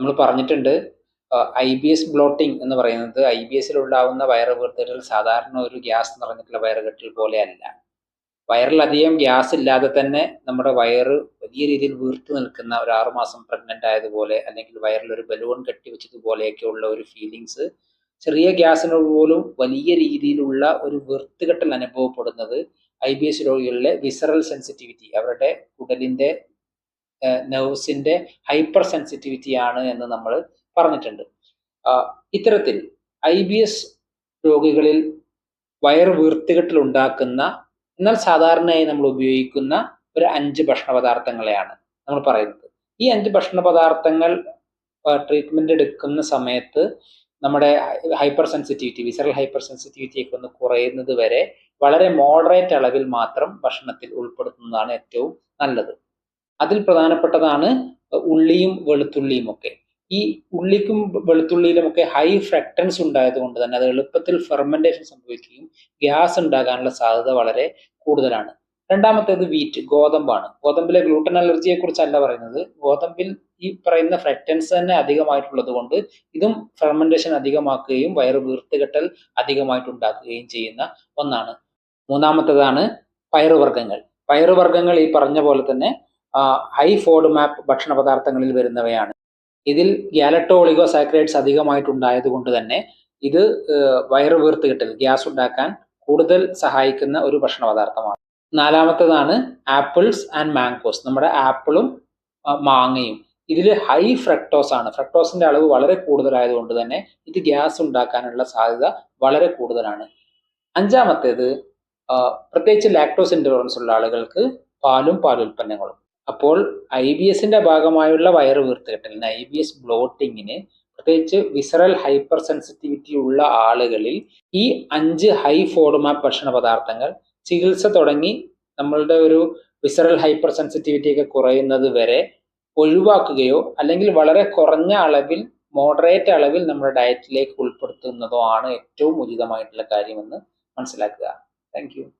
നമ്മൾ പറഞ്ഞിട്ടുണ്ട് I B S blotting എന്ന് പറയുന്നത് ഐ ബി എസിൽ ഉണ്ടാവുന്ന വയറ് വീർത്തിടൽ സാധാരണ ഒരു ഗ്യാസ് നിറഞ്ഞിട്ടുള്ള വയറുകെട്ടൽ പോലെയല്ല. വയറിലധികം ഗ്യാസ് ഇല്ലാതെ തന്നെ നമ്മുടെ വയറ് വലിയ രീതിയിൽ വീർത്തു നിൽക്കുന്ന ഒരു ആറുമാസം പ്രഗ്നന്റ് ആയതുപോലെ അല്ലെങ്കിൽ വയറിൽ ഒരു ബലൂൺ കെട്ടി വെച്ചതുപോലെയൊക്കെ ഉള്ള ഒരു ഫീലിങ്സ് ചെറിയ ഗ്യാസിനോട് പോലും വലിയ രീതിയിലുള്ള ഒരു വീർത്തുകെട്ടൽ അനുഭവപ്പെടുന്നത് ഐ ബി എസ് രോഗികളിലെ വിസറൽ സെൻസിറ്റിവിറ്റി അവരുടെ കുടലിന്റെ നെർവ്സിന്റെ ഹൈപ്പർ സെൻസിറ്റിവിറ്റി ആണ് എന്ന് നമ്മൾ പറഞ്ഞിട്ടുണ്ട്. ഇത്തരത്തിൽ ഐ ബി എസ് രോഗികളിൽ വയറ് വീർത്തുകെട്ടിൽ ഉണ്ടാക്കുന്ന എന്നാൽ സാധാരണയായി നമ്മൾ ഉപയോഗിക്കുന്ന ഒരു അഞ്ച് ഭക്ഷണ പദാർത്ഥങ്ങളെയാണ് നമ്മൾ പറയുന്നത്. ഈ അഞ്ച് ഭക്ഷണ പദാർത്ഥങ്ങൾ ട്രീറ്റ്മെന്റ് എടുക്കുന്ന സമയത്ത് നമ്മുടെ hyper sensitivity visceral hyper sensitivity ഒക്കെ ഒന്ന് കുറയുന്നത് വരെ വളരെ മോഡറേറ്റ് അളവിൽ മാത്രം ഭക്ഷണത്തിൽ ഉൾപ്പെടുത്തുന്നതാണ് ഏറ്റവും നല്ലത്. അതിൽ പ്രധാനപ്പെട്ടതാണ് ഉള്ളിയും വെളുത്തുള്ളിയും ഒക്കെ. ഈ ഉള്ളിക്കും വെളുത്തുള്ളിയിലും ഒക്കെ ഹൈ ഫ്രക്ടൻസ് ഉണ്ടായതുകൊണ്ട് തന്നെ അത് എളുപ്പത്തിൽ ഫെർമെന്റേഷൻ സംഭവിക്കുകയും ഗ്യാസ് ഉണ്ടാകാനുള്ള സാധ്യത വളരെ കൂടുതലാണ്. രണ്ടാമത്തേത് വീറ്റ് ഗോതമ്പാണ്. ഗോതമ്പിലെ ഗ്ലൂട്ടൻ അലർജിയെ കുറിച്ചല്ല പറയുന്നത്. ഗോതമ്പിൽ ഈ പറയുന്ന ഫ്രക്ടൻസ് തന്നെ അധികമായിട്ടുള്ളത് കൊണ്ട് ഇതും ഫെർമെന്റേഷൻ അധികമാക്കുകയും വയറ് വീർത്തുകെട്ടൽ അധികമായിട്ട് ഉണ്ടാക്കുകയും ചെയ്യുന്ന ഒന്നാണ്. മൂന്നാമത്തേതാണ് പയറുവർഗങ്ങൾ. പയറുവർഗങ്ങൾ ഈ പറഞ്ഞ പോലെ തന്നെ ഹൈ ഫോഡ് മാപ്പ് ഭക്ഷണ പദാർത്ഥങ്ങളിൽ വരുന്നവയാണ്. ഇതിൽ ഗ്യാലട്ടോ ഒളിഗോ സാക്രൈഡ്സ് അധികമായിട്ടുണ്ടായത് കൊണ്ട് തന്നെ ഇത് വയറു വീർത്ത് കിട്ടൽ ഗ്യാസ് ഉണ്ടാക്കാൻ കൂടുതൽ സഹായിക്കുന്ന ഒരു ഭക്ഷണ പദാർത്ഥമാണ് നാലാമത്തേതാണ് ആപ്പിൾസ് ആൻഡ് മാംഗോസ്. നമ്മുടെ ആപ്പിളും മാങ്ങയും. ഇതിൽ ഹൈ ഫ്രക്ടോസ് ആണ്. ഫ്രക്ടോസിന്റെ അളവ് വളരെ കൂടുതലായതുകൊണ്ട് തന്നെ ഇത് ഗ്യാസ് ഉണ്ടാക്കാനുള്ള സാധ്യത വളരെ കൂടുതലാണ്. അഞ്ചാമത്തേത് പ്രത്യേകിച്ച് ലാക്ടോസ് ഇൻടോളറൻസ് ഉള്ള ആളുകൾക്ക് പാലും പാലുൽപ്പന്നങ്ങളും. അപ്പോൾ ഐ ബി എസിന്റെ ഭാഗമായുള്ള വയറ് വീർത്തുകെട്ടലിന് ഐ ബി എസ് ബ്ലോട്ടിങ്ങിന് പ്രത്യേകിച്ച് വിസറൽ ഹൈപ്പർ സെൻസിറ്റിവിറ്റി ഉള്ള ആളുകളിൽ ഈ അഞ്ച് ഹൈ ഫോഡുമാപ്പ് ഭക്ഷണ പദാർത്ഥങ്ങൾ ചികിത്സ തുടങ്ങി നമ്മളുടെ ഒരു വിസറൽ ഹൈപ്പർ സെൻസിറ്റിവിറ്റി ഒക്കെ കുറയുന്നത് വരെ ഒഴിവാക്കുകയോ അല്ലെങ്കിൽ വളരെ കുറഞ്ഞ അളവിൽ മോഡറേറ്റ് അളവിൽ നമ്മുടെ ഡയറ്റിലേക്ക് ഉൾപ്പെടുത്തുന്നതോ ആണ് ഏറ്റവും ഉചിതമായിട്ടുള്ള കാര്യമെന്ന് മനസ്സിലാക്കുക. താങ്ക്